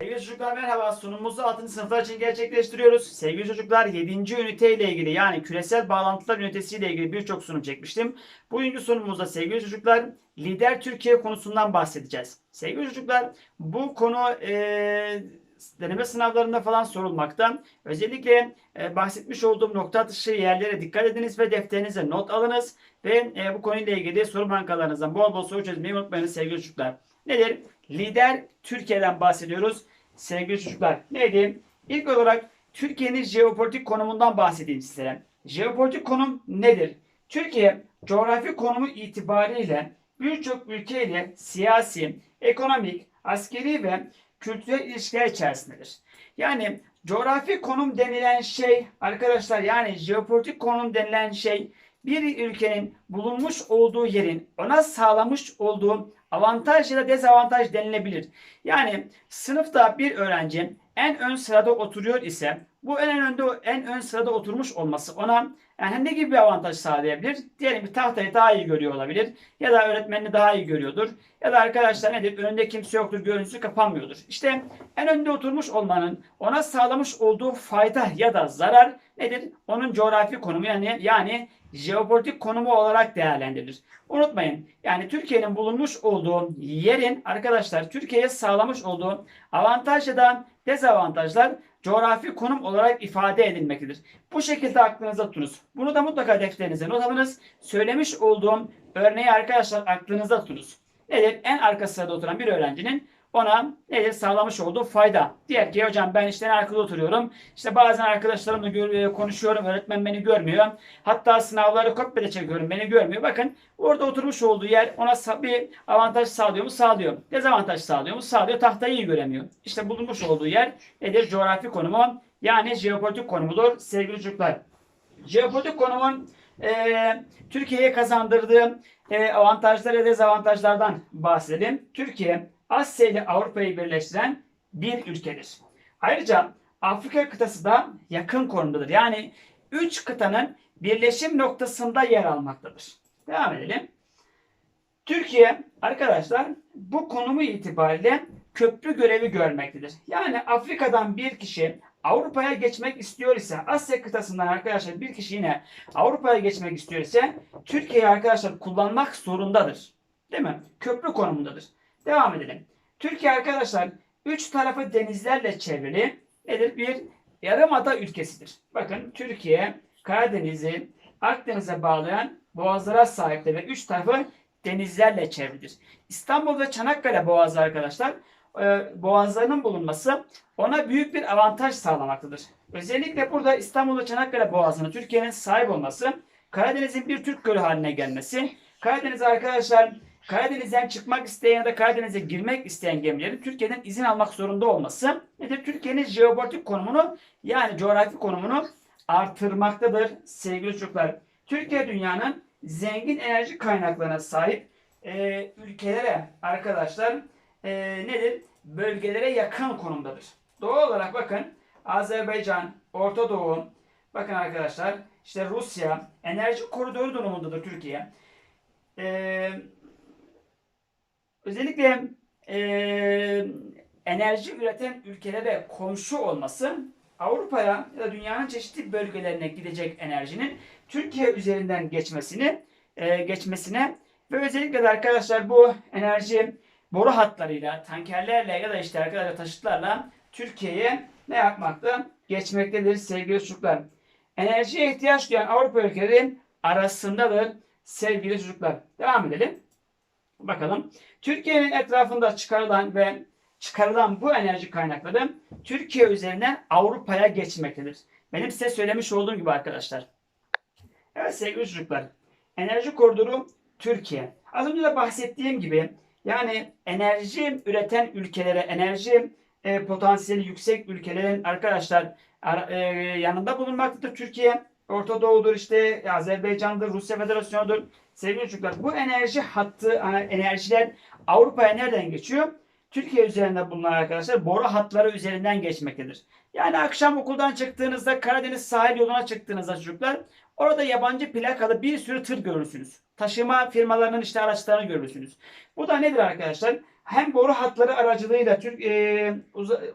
Sevgili çocuklar merhaba. Sunumumuzu 6. sınıflar için gerçekleştiriyoruz. Sevgili çocuklar 7. ünite ile ilgili yani küresel bağlantılar ünitesi ile ilgili birçok sunum çekmiştim. Bugünkü sunumumuzda sevgili çocuklar lider Türkiye konusundan bahsedeceğiz. Sevgili çocuklar bu konu eee deneme sınavlarında falan sorulmakta. Özellikle e, bahsetmiş olduğum nokta atışı yerlere dikkat ediniz ve defterinize not alınız. Ve e, bu konuyla ilgili soru bankalarınızdan bol bol soru çözmeyi unutmayınız sevgili çocuklar. Nedir? Lider Türkiye'den bahsediyoruz sevgili çocuklar. Neydi? İlk olarak Türkiye'nin jeopolitik konumundan bahsedeyim sizlere. Jeopolitik konum nedir? Türkiye coğrafi konumu itibariyle birçok ülkeyle siyasi, ekonomik, askeri ve kültürel ilişkiler içerisindedir. Yani coğrafi konum denilen şey arkadaşlar yani jeopolitik konum denilen şey bir ülkenin bulunmuş olduğu yerin ona sağlamış olduğu avantaj ya da dezavantaj denilebilir. Yani sınıfta bir öğrenci en ön sırada oturuyor ise bu en önde en ön sırada oturmuş olması ona yani ne gibi bir avantaj sağlayabilir? Diyelim ki tahtayı daha iyi görüyor olabilir. Ya da öğretmenini daha iyi görüyordur. Ya da arkadaşlar nedir? Önünde kimse yoktur. Görüntüsü kapanmıyordur. İşte en önde oturmuş olmanın ona sağlamış olduğu fayda ya da zarar nedir? Onun coğrafi konumu yani yani jeopolitik konumu olarak değerlendirilir. Unutmayın yani Türkiye'nin bulunmuş olduğu yerin arkadaşlar Türkiye'ye sağlamış olduğu avantaj ya da dezavantajlar coğrafi konum olarak ifade edilmektedir. Bu şekilde aklınızda tutunuz. Bunu da mutlaka defterinize not alınız. Söylemiş olduğum örneği arkadaşlar aklınızda tutunuz. Nedir? En arka sırada oturan bir öğrencinin ona nedir sağlamış olduğu fayda. Diğer ki hocam ben işte arkada oturuyorum. İşte bazen arkadaşlarımla konuşuyorum. Öğretmen beni görmüyor. Hatta sınavları kopyada çekiyorum. Beni görmüyor. Bakın orada oturmuş olduğu yer ona bir avantaj sağlıyor mu? Sağlıyor. Dezavantaj sağlıyor mu? Sağlıyor. Tahtayı iyi göremiyor. İşte bulunmuş olduğu yer nedir? Coğrafi konumu. Yani jeopolitik konumudur sevgili çocuklar. Jeopolitik konumun e, Türkiye'ye kazandırdığı e, avantajlar ve dezavantajlardan bahsedelim. Türkiye Asya ile Avrupa'yı birleştiren bir ülkedir. Ayrıca Afrika kıtası da yakın konumdadır. Yani 3 kıtanın birleşim noktasında yer almaktadır. Devam edelim. Türkiye arkadaşlar bu konumu itibariyle köprü görevi görmektedir. Yani Afrika'dan bir kişi Avrupa'ya geçmek istiyor ise Asya kıtasından arkadaşlar bir kişi yine Avrupa'ya geçmek istiyor ise Türkiye'yi arkadaşlar kullanmak zorundadır. Değil mi? Köprü konumundadır. Devam edelim. Türkiye arkadaşlar üç tarafı denizlerle çevrili nedir? Bir yarımada ülkesidir. Bakın Türkiye Karadeniz'i Akdeniz'e bağlayan boğazlara sahiptir ve üç tarafı denizlerle çevrilidir. İstanbul ve Çanakkale boğazı arkadaşlar e, boğazlarının bulunması ona büyük bir avantaj sağlamaktadır. Özellikle burada İstanbul ve Çanakkale boğazına Türkiye'nin sahip olması Karadeniz'in bir Türk gölü haline gelmesi Karadeniz arkadaşlar Karadeniz'den çıkmak isteyen ya da Karadeniz'e girmek isteyen gemilerin Türkiye'den izin almak zorunda olması nedir? Türkiye'nin jeopolitik konumunu yani coğrafi konumunu artırmaktadır sevgili çocuklar. Türkiye dünyanın zengin enerji kaynaklarına sahip e, ülkelere arkadaşlar e, nedir? Bölgelere yakın konumdadır. Doğal olarak bakın Azerbaycan, Orta Doğu, bakın arkadaşlar işte Rusya enerji koridoru durumundadır Türkiye. E, özellikle e, enerji üreten ülkelere komşu olması Avrupa'ya ya da dünyanın çeşitli bölgelerine gidecek enerjinin Türkiye üzerinden geçmesini e, geçmesine ve özellikle de arkadaşlar bu enerji boru hatlarıyla, tankerlerle ya da işte arkadaşlar taşıtlarla Türkiye'ye ne yapmakta? Geçmektedir sevgili çocuklar. Enerjiye ihtiyaç duyan Avrupa ülkeleri arasındadır sevgili çocuklar. Devam edelim. Bakalım. Türkiye'nin etrafında çıkarılan ve çıkarılan bu enerji kaynakları Türkiye üzerinden Avrupa'ya geçmektedir. Benim size söylemiş olduğum gibi arkadaşlar. Evet sevgili çocuklar. Enerji koridoru Türkiye. Az önce de bahsettiğim gibi yani enerji üreten ülkelere, enerji e, potansiyeli yüksek ülkelerin arkadaşlar e, yanında bulunmaktadır Türkiye. Orta Doğu'dur işte Azerbaycan'dır, Rusya Federasyonu'dur. Sevgili çocuklar bu enerji hattı, enerjiler Avrupa'ya nereden geçiyor? Türkiye üzerinde bulunan arkadaşlar boru hatları üzerinden geçmektedir. Yani akşam okuldan çıktığınızda Karadeniz sahil yoluna çıktığınızda çocuklar orada yabancı plakalı bir sürü tır görürsünüz. Taşıma firmalarının işte araçlarını görürsünüz. Bu da nedir arkadaşlar? hem boru hatları aracılığıyla Türk e,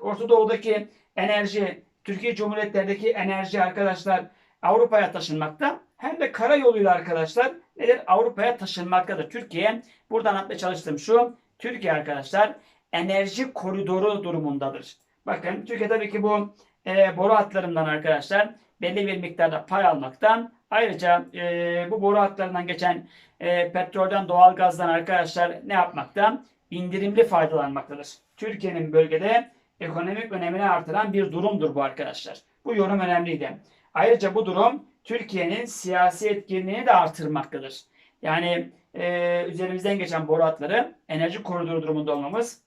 Orta Doğu'daki enerji, Türkiye Cumhuriyetler'deki enerji arkadaşlar Avrupa'ya taşınmakta. Hem de karayoluyla arkadaşlar nedir? Avrupa'ya taşınmaktadır. Türkiye burada anlatmaya çalıştığım şu. Türkiye arkadaşlar enerji koridoru durumundadır. Bakın Türkiye tabii ki bu e, boru hatlarından arkadaşlar belli bir miktarda pay almaktan ayrıca e, bu boru hatlarından geçen e, petrolden doğalgazdan arkadaşlar ne yapmakta? İndirimli faydalanmaktadır. Türkiye'nin bölgede ekonomik önemini artıran bir durumdur bu arkadaşlar. Bu yorum önemliydi. Ayrıca bu durum Türkiye'nin siyasi etkinliğini de artırmaktadır. Yani e, üzerimizden geçen boru hatları enerji koridoru durumunda olmamız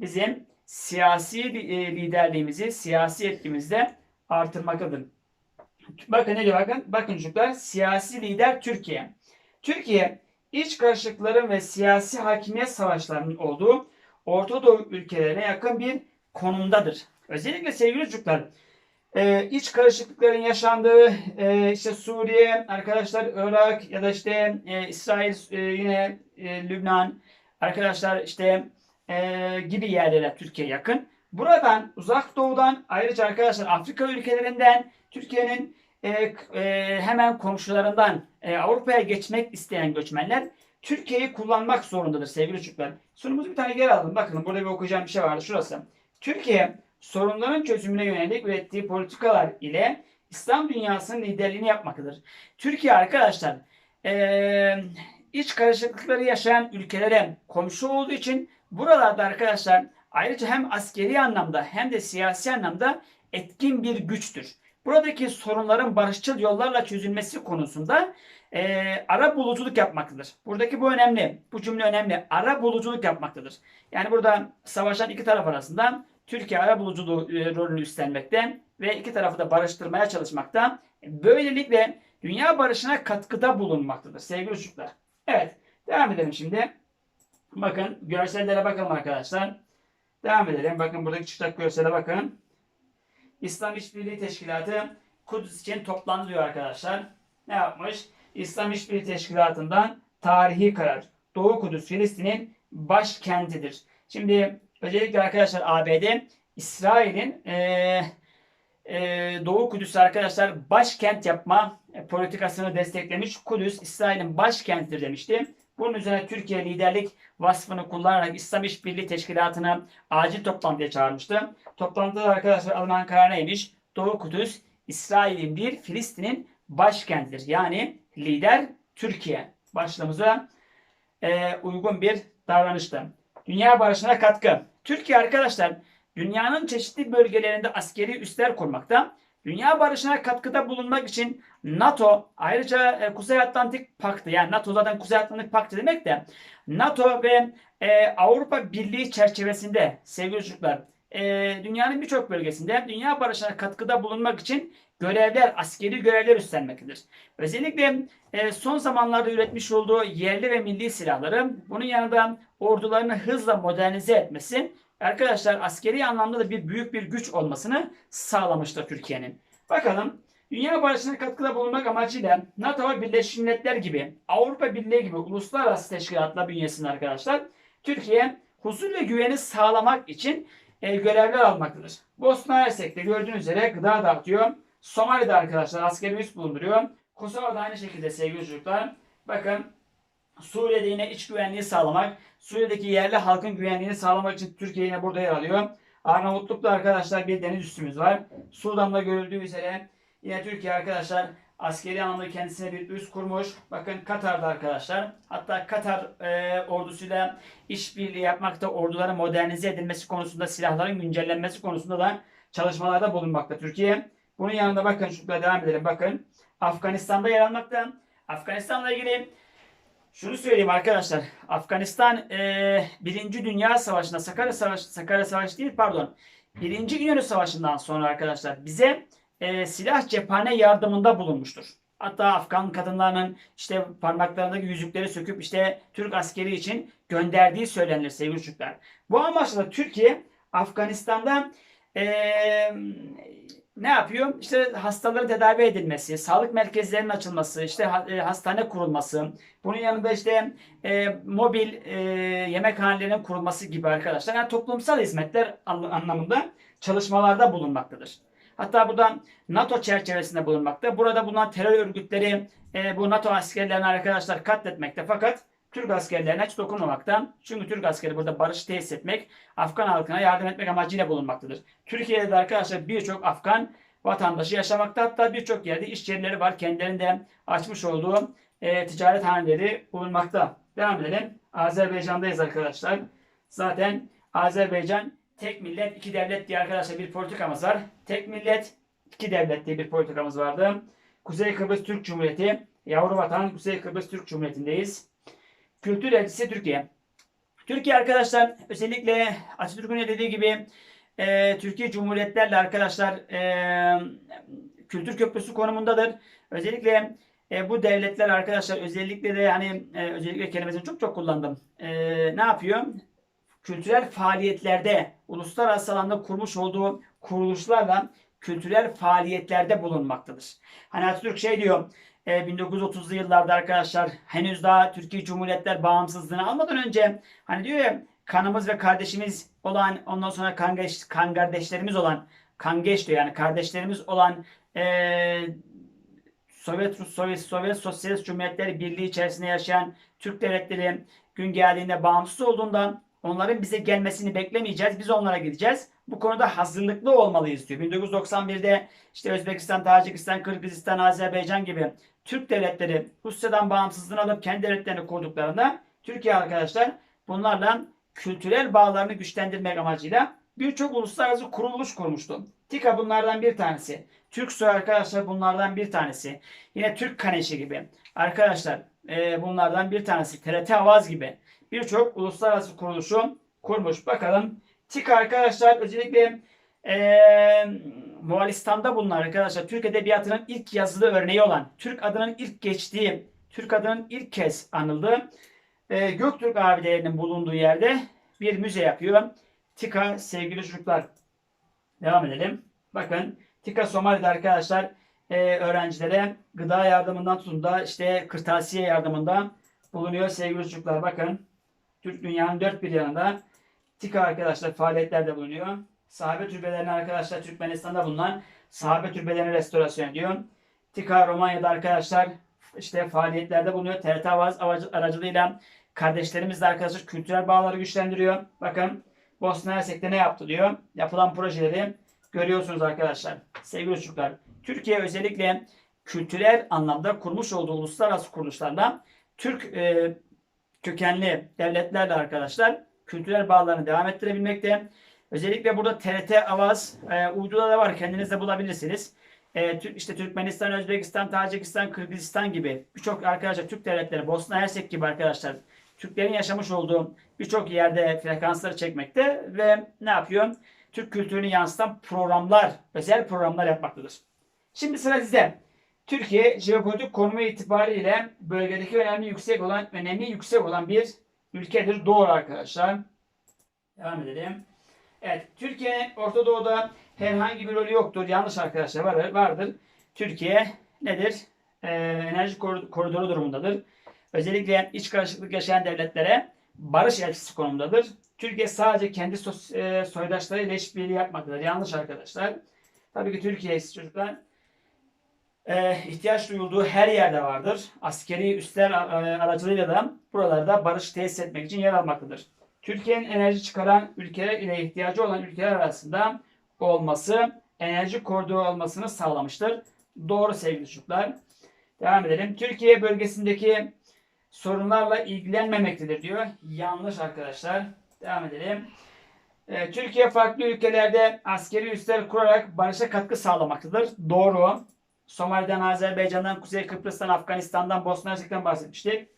bizim siyasi e, liderliğimizi, siyasi etkimizde artırmaktadır. Bakın ne diyor bakın. Bakın çocuklar siyasi lider Türkiye. Türkiye iç karışıklıkların ve siyasi hakimiyet savaşlarının olduğu Orta Doğu ülkelerine yakın bir konumdadır. Özellikle sevgili çocuklar e, iç karışıklıkların yaşandığı e, işte Suriye, arkadaşlar Irak ya da işte e, İsrail e, yine e, Lübnan arkadaşlar işte e, gibi yerlere Türkiye yakın. Buradan uzak doğudan ayrıca arkadaşlar Afrika ülkelerinden Türkiye'nin e, e, hemen komşularından e, Avrupa'ya geçmek isteyen göçmenler Türkiye'yi kullanmak zorundadır sevgili çocuklar. Sunumuzu bir tane geri aldım. Bakın burada bir okuyacağım bir şey vardı. Şurası. Türkiye sorunların çözümüne yönelik ürettiği politikalar ile İslam dünyasının liderliğini yapmaktadır. Türkiye arkadaşlar e, iç karışıklıkları yaşayan ülkelere komşu olduğu için buralarda arkadaşlar ayrıca hem askeri anlamda hem de siyasi anlamda etkin bir güçtür. Buradaki sorunların barışçıl yollarla çözülmesi konusunda e, ara buluculuk yapmaktadır. Buradaki bu önemli. Bu cümle önemli. Ara buluculuk yapmaktadır. Yani burada savaşan iki taraf arasında Türkiye ara buluculuğu e, rolünü üstlenmekte ve iki tarafı da barıştırmaya çalışmakta. Böylelikle dünya barışına katkıda bulunmaktadır sevgili çocuklar. Evet, devam edelim şimdi. Bakın görsellere bakalım arkadaşlar. Devam edelim. Bakın buradaki çıplak görsele bakın. İslam İşbirliği Teşkilatı Kudüs için toplandı arkadaşlar. Ne yapmış? İslam İşbirliği Teşkilatı'ndan tarihi karar. Doğu Kudüs Filistin'in başkentidir. Şimdi özellikle arkadaşlar ABD İsrail'in eee e, Doğu Kudüs arkadaşlar başkent yapma e, politikasını desteklemiş. Kudüs İsrail'in başkentidir demişti. Bunun üzerine Türkiye liderlik vasfını kullanarak İslam İşbirliği Teşkilatı'nı acil toplantıya çağırmıştı. Toplantıda arkadaşlar alınan karar neymiş? Doğu Kudüs İsrail'in bir Filistin'in başkentidir. Yani lider Türkiye. Başlığımıza e, uygun bir davranıştı. Dünya barışına katkı. Türkiye arkadaşlar dünyanın çeşitli bölgelerinde askeri üsler kurmakta. Dünya barışına katkıda bulunmak için NATO ayrıca e, Kuzey Atlantik Paktı yani NATO zaten Kuzey Atlantik Paktı demek de NATO ve e, Avrupa Birliği çerçevesinde sevgili çocuklar e, dünyanın birçok bölgesinde dünya barışına katkıda bulunmak için görevler, askeri görevler üstlenmektedir. Özellikle e, son zamanlarda üretmiş olduğu yerli ve milli silahları bunun yanında ordularını hızla modernize etmesi arkadaşlar askeri anlamda da bir büyük bir güç olmasını sağlamıştır Türkiye'nin. Bakalım dünya barışına katkıda bulunmak amacıyla NATO ve Birleşmiş Milletler gibi Avrupa Birliği gibi uluslararası teşkilatlar bünyesinde arkadaşlar Türkiye huzur ve güveni sağlamak için e, görevler almaktadır. Bosna Hersek'te gördüğünüz üzere gıda dağıtıyor. Somali'de arkadaşlar askeri üs bulunduruyor. Kosova'da aynı şekilde sevgili çocuklar. Bakın Suriye'de yine iç güvenliği sağlamak, Suriye'deki yerli halkın güvenliğini sağlamak için Türkiye yine burada yer alıyor. Arnavutluk'ta arkadaşlar bir deniz üssümüz var. Sudan'da görüldüğü üzere yine Türkiye arkadaşlar askeri anlamda kendisine bir üs kurmuş. Bakın Katar'da arkadaşlar. Hatta Katar e, ordusuyla işbirliği yapmakta, orduların modernize edilmesi konusunda, silahların güncellenmesi konusunda da çalışmalarda bulunmakta Türkiye. Bunun yanında bakın şurada devam edelim. Bakın Afganistan'da yer almakta. Afganistan'la ilgili şunu söyleyeyim arkadaşlar. Afganistan e, Birinci Dünya Savaşı'nda Sakarya Savaşı, Sakarya Savaşı değil pardon. Birinci İnönü Savaşı'ndan sonra arkadaşlar bize e, silah cephane yardımında bulunmuştur. Hatta Afgan kadınlarının işte parmaklarındaki yüzükleri söküp işte Türk askeri için gönderdiği söylenir sevgili çocuklar. Bu amaçla Türkiye Afganistan'da e, ne yapıyor? İşte hastaların tedavi edilmesi, sağlık merkezlerinin açılması, işte e, hastane kurulması, bunun yanında işte e, mobil e, yemekhanelerin kurulması gibi arkadaşlar. Yani toplumsal hizmetler an- anlamında çalışmalarda bulunmaktadır. Hatta buradan NATO çerçevesinde bulunmakta. Burada bulunan terör örgütleri e, bu NATO askerlerini arkadaşlar katletmekte. Fakat Türk askerlerine hiç dokunmamakta. Çünkü Türk askeri burada barış tesis etmek, Afgan halkına yardım etmek amacıyla bulunmaktadır. Türkiye'de de arkadaşlar birçok Afgan vatandaşı yaşamakta. Hatta birçok yerde iş yerleri var. Kendilerinde açmış olduğu e, ticaret haneleri bulunmakta. Devam edelim. Azerbaycan'dayız arkadaşlar. Zaten Azerbaycan tek millet iki devlet diye arkadaşlar bir politikamız var. Tek millet iki devlet diye bir politikamız vardı. Kuzey Kıbrıs Türk Cumhuriyeti, yavru vatan Kuzey Kıbrıs Türk Cumhuriyeti'ndeyiz. Kültür elçisi Türkiye. Türkiye arkadaşlar özellikle Atatürk'ün de dediği gibi e, Türkiye Cumhuriyetlerle arkadaşlar e, kültür köprüsü konumundadır. Özellikle e, bu devletler arkadaşlar özellikle de hani e, özellikle kelimesini çok çok kullandım. E, ne yapıyor? Kültürel faaliyetlerde uluslararası alanda kurmuş olduğu kuruluşlarla kültürel faaliyetlerde bulunmaktadır. Hani Atatürk şey diyor e, 1930'lu yıllarda arkadaşlar henüz daha Türkiye Cumhuriyetler bağımsızlığını almadan önce hani diyor ya kanımız ve kardeşimiz olan ondan sonra kangeş, kan kardeşlerimiz olan kangeş diyor yani kardeşlerimiz olan e, Sovyet Sovyet Sovyet Sosyalist Cumhuriyetleri Birliği içerisinde yaşayan Türk devletleri gün geldiğinde bağımsız olduğundan onların bize gelmesini beklemeyeceğiz. Biz onlara gideceğiz. Bu konuda hazırlıklı olmalıyız diyor. 1991'de işte Özbekistan, Tacikistan, Kırgızistan, Azerbaycan gibi Türk devletleri Rusya'dan bağımsızlığını alıp kendi devletlerini kurduklarında Türkiye arkadaşlar bunlarla kültürel bağlarını güçlendirmek amacıyla birçok uluslararası kuruluş kurmuştu. TİKA bunlardan bir tanesi. Türksoy arkadaşlar bunlardan bir tanesi. Yine Türk Kaneşi gibi. Arkadaşlar e, bunlardan bir tanesi. TRT Avaz gibi. Birçok uluslararası kuruluşu kurmuş. Bakalım TİKA arkadaşlar özellikle e, Moğolistan'da bulunan arkadaşlar Türk Edebiyatı'nın ilk yazılı örneği olan Türk adının ilk geçtiği Türk adının ilk kez anıldığı e, Göktürk abilerinin bulunduğu yerde bir müze yapıyor. TİKA sevgili çocuklar. Devam edelim. Bakın TİKA Somali'de arkadaşlar e, öğrencilere gıda yardımından tutun da işte kırtasiye yardımında bulunuyor sevgili çocuklar. Bakın Türk dünyanın dört bir yanında TİKA arkadaşlar faaliyetlerde bulunuyor. Sahabe türbelerini arkadaşlar Türkmenistan'da bulunan sahabe türbelerini restorasyon ediyor. TİKA Romanya'da arkadaşlar işte faaliyetlerde bulunuyor. TRT Avaz aracılığıyla kardeşlerimizle arkadaşlar kültürel bağları güçlendiriyor. Bakın Bosna Hersek'te ne yaptı diyor. Yapılan projeleri görüyorsunuz arkadaşlar. Sevgili çocuklar. Türkiye özellikle kültürel anlamda kurmuş olduğu uluslararası kuruluşlarla Türk e, kökenli devletlerle arkadaşlar kültürel bağlarını devam ettirebilmekte. Özellikle burada TRT Avaz e, uyduda da var. Kendiniz de bulabilirsiniz. E, işte Türkmenistan, Özbekistan, Tacikistan, Kırgızistan gibi birçok arkadaşlar Türk devletleri, Bosna Hersek gibi arkadaşlar Türklerin yaşamış olduğu birçok yerde frekansları çekmekte ve ne yapıyor? Türk kültürünü yansıtan programlar, özel programlar yapmaktadır. Şimdi sıra sizde. Türkiye jeopolitik konumu itibariyle bölgedeki önemli yüksek olan önemi yüksek olan bir ülkedir. Doğru arkadaşlar. Devam edelim. Evet, Türkiye'nin Orta Doğu'da herhangi bir rolü yoktur. Yanlış arkadaşlar var, vardır. Türkiye nedir? Ee, enerji kor- koridoru durumundadır. Özellikle iç karışıklık yaşayan devletlere barış elçisi konumundadır. Türkiye sadece kendi sos- e, soydaşlarıyla işbirliği yapmaktadır. Yanlış arkadaşlar. Tabii ki Türkiye çocuklar e, ihtiyaç duyulduğu her yerde vardır. Askeri üsler e, aracılığıyla da buralarda barış tesis etmek için yer almaktadır. Türkiye'nin enerji çıkaran ülkeler ile ihtiyacı olan ülkeler arasında olması enerji koridoru olmasını sağlamıştır. Doğru sevgili çocuklar. Devam edelim. Türkiye bölgesindeki sorunlarla ilgilenmemektedir diyor. Yanlış arkadaşlar. Devam edelim. Ee, Türkiye farklı ülkelerde askeri üsler kurarak barışa katkı sağlamaktadır. Doğru. Somali'den, Azerbaycan'dan, Kuzey Kıbrıs'tan, Afganistan'dan, Bosna Hersek'ten bahsetmiştik.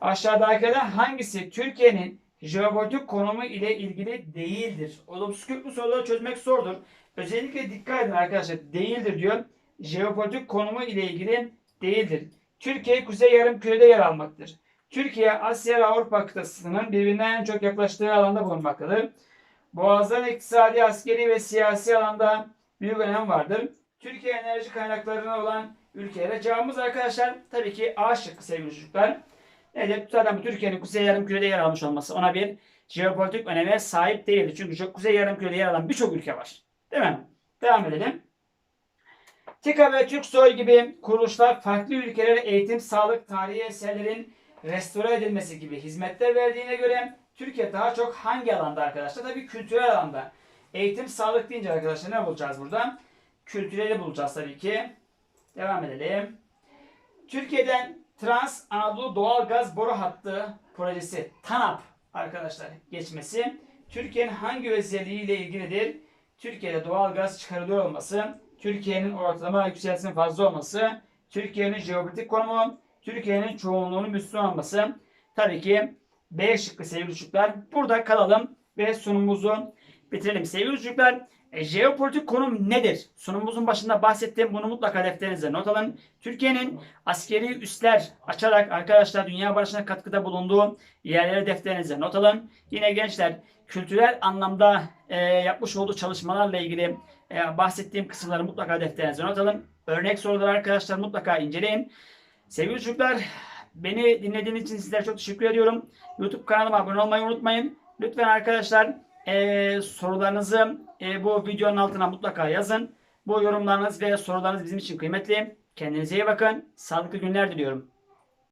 Aşağıdakilerden hangisi Türkiye'nin jeopolitik konumu ile ilgili değildir? Olumsuz köklü soruları çözmek zordur. Özellikle dikkat edin arkadaşlar. Değildir diyor. Jeopolitik konumu ile ilgili değildir. Türkiye Kuzey Yarımküre'de yer almaktadır. Türkiye Asya ve Avrupa kıtasının birbirine en çok yaklaştığı alanda bulunmaktadır. Boğazların iktisadi, askeri ve siyasi alanda büyük önemi vardır. Türkiye enerji kaynaklarına olan ülkelere cevabımız arkadaşlar tabii ki A şıkkı sevgili çocuklar. Nedir? Zaten bu Türkiye'nin kuzey yarımkürede yer almış olması ona bir jeopolitik öneme sahip değildi. Çünkü çok kuzey yarımkürede yer alan birçok ülke var. Değil mi? Devam edelim. TİKA ve Türksoy gibi kuruluşlar farklı ülkelere eğitim, sağlık, tarihi eserlerin restore edilmesi gibi hizmetler verdiğine göre Türkiye daha çok hangi alanda arkadaşlar? Tabii kültürel alanda. Eğitim, sağlık deyince arkadaşlar ne bulacağız burada? Kültüreli bulacağız tabii ki. Devam edelim. Türkiye'den Trans Anadolu Doğal Gaz Boru Hattı projesi TANAP arkadaşlar geçmesi Türkiye'nin hangi özelliğiyle ilgilidir? Türkiye'de doğal gaz çıkarılıyor olması, Türkiye'nin ortalama yükseltisinin fazla olması, Türkiye'nin jeopolitik konumu, Türkiye'nin çoğunluğunun Müslüman olması. Tabii ki B şıkkı sevgili çocuklar. Burada kalalım ve sunumumuzu bitirelim. Sevgili çocuklar, e, jeopolitik konum nedir? Sunumumuzun başında bahsettiğim bunu mutlaka defterinize not alın. Türkiye'nin askeri üsler açarak arkadaşlar dünya barışına katkıda bulunduğu yerleri defterinize not alın. Yine gençler kültürel anlamda e, yapmış olduğu çalışmalarla ilgili e, bahsettiğim kısımları mutlaka defterinize not alın. Örnek soruları arkadaşlar mutlaka inceleyin. Sevgili çocuklar beni dinlediğiniz için sizlere çok teşekkür ediyorum. YouTube kanalıma abone olmayı unutmayın. Lütfen arkadaşlar e, sorularınızı e, bu videonun altına mutlaka yazın. Bu yorumlarınız ve sorularınız bizim için kıymetli. Kendinize iyi bakın. Sağlıklı günler diliyorum.